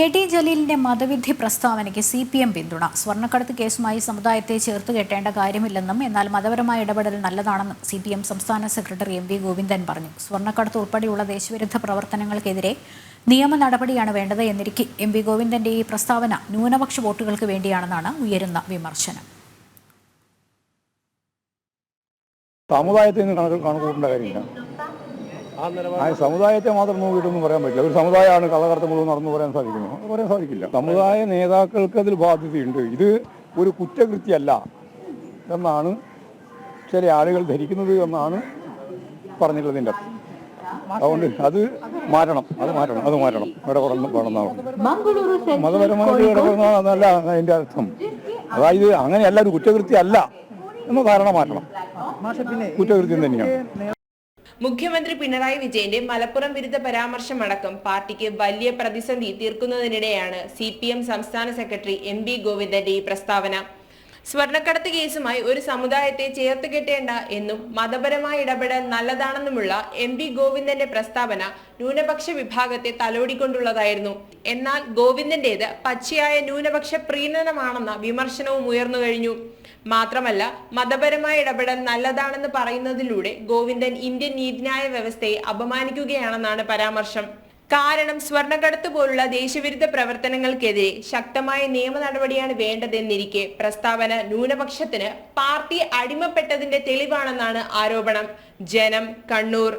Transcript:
K T ജലീലിന്റെ മതവിധി പ്രസ്താവനയ്ക്ക് സി പി എം പിന്തുണ. സ്വർണക്കടത്ത് കേസുമായി സമുദായത്തെ ചേർത്ത് കെട്ടേണ്ട കാര്യമില്ലെന്നും എന്നാൽ മതപരമായ ഇടപെടൽ നല്ലതാണെന്നും സി പി എം സംസ്ഥാന സെക്രട്ടറി എം വി ഗോവിന്ദൻ പറഞ്ഞു. സ്വർണക്കടത്ത് ഉൾപ്പെടെയുള്ള ദേശവിരുദ്ധ പ്രവർത്തനങ്ങൾക്കെതിരെ നിയമ നടപടിയാണ് വേണ്ടത് എന്നിരിക്കെ എം വി ഗോവിന്ദന്റെ ഈ പ്രസ്താവന ന്യൂനപക്ഷ വോട്ടുകൾക്ക് വേണ്ടിയാണെന്നാണ് ഉയരുന്ന വിമർശനം. സമുദായത്തിൽ നിന്ന് കണക്ക് കാര്യമില്ല. ആ സമുദായത്തെ മാത്രം നോക്കിയിട്ടൊന്നും പറയാൻ പറ്റില്ല. ഒരു സമുദായമാണ് കള്ളകടത്ത് മുഴുവൻ നടന്നു പറയാൻ സാധിക്കുന്നു. പറയാൻ സാധിക്കില്ല. സമുദായ നേതാക്കൾക്ക് അതിൽ ബാധ്യതയുണ്ട്. ഇത് ഒരു കുറ്റകൃത്യമല്ല എന്നാണ് ചില ആളുകൾ ധരിക്കുന്നത് എന്നാണ് പറഞ്ഞിട്ടുള്ളതിന്റെ അർത്ഥം. അതുകൊണ്ട് അത് മാറ്റണം. അത് മാറ്റണം. അത് മാറ്റണം. ഇവിടെ പറഞ്ഞ മതപരമായിട്ട് ഇടപെടുന്നതല്ല അതിന്റെ അർത്ഥം. അതായത് അങ്ങനെയല്ല ഒരു കുറ്റകൃത്യമല്ല എന്ന ധാരണ മാറ്റണം. കുറ്റകൃത്യം തന്നെയാണ്. മുഖ്യമന്ത്രി പിണറായി വിജയന്റെ മലപ്പുറം വിരുദ്ധ പരാമർശമടക്കം പാർട്ടിക്ക് വലിയ പ്രതിസന്ധി തീർക്കുന്നതിനിടെയാണ് സി പി എം സംസ്ഥാന സെക്രട്ടറി എം ബി ഗോവിന്ദന്റെ ഈ പ്രസ്താവന. സ്വർണക്കടത്ത് കേസുമായി ഒരു സമുദായത്തെ ചേർത്ത് കെട്ടേണ്ട എന്നും മതപരമായ ഇടപെടൽ നല്ലതാണെന്നുമുള്ള എം പി ഗോവിന്ദന്റെ പ്രസ്താവന ന്യൂനപക്ഷ വിഭാഗത്തെ തലോടിക്കൊണ്ടുള്ളതായിരുന്നു. എന്നാൽ ഗോവിന്ദന്റേത് പച്ചയായ ന്യൂനപക്ഷ പ്രീണനമാണെന്ന വിമർശനവും ഉയർന്നു കഴിഞ്ഞു. മാത്രമല്ല മതപരമായ ഇടപെടൽ നല്ലതാണെന്ന് പറയുന്നതിലൂടെ ഗോവിന്ദൻ ഇന്ത്യൻ നീതിന്യായ വ്യവസ്ഥയെ അപമാനിക്കുകയാണെന്നാണ് പരാമർശം. കാരണം സ്വർണക്കടത്ത് പോലുള്ള ദേശവിരുദ്ധ പ്രവർത്തനങ്ങൾക്കെതിരെ ശക്തമായ നിയമ നടപടിയാണ് വേണ്ടതെന്നിരിക്കെ പ്രസ്താവന ന്യൂനപക്ഷത്തിന് പാർട്ടി അടിമപ്പെട്ടതിന്റെ തെളിവാണെന്നാണ് ആരോപണം. ജനം കണ്ണൂർ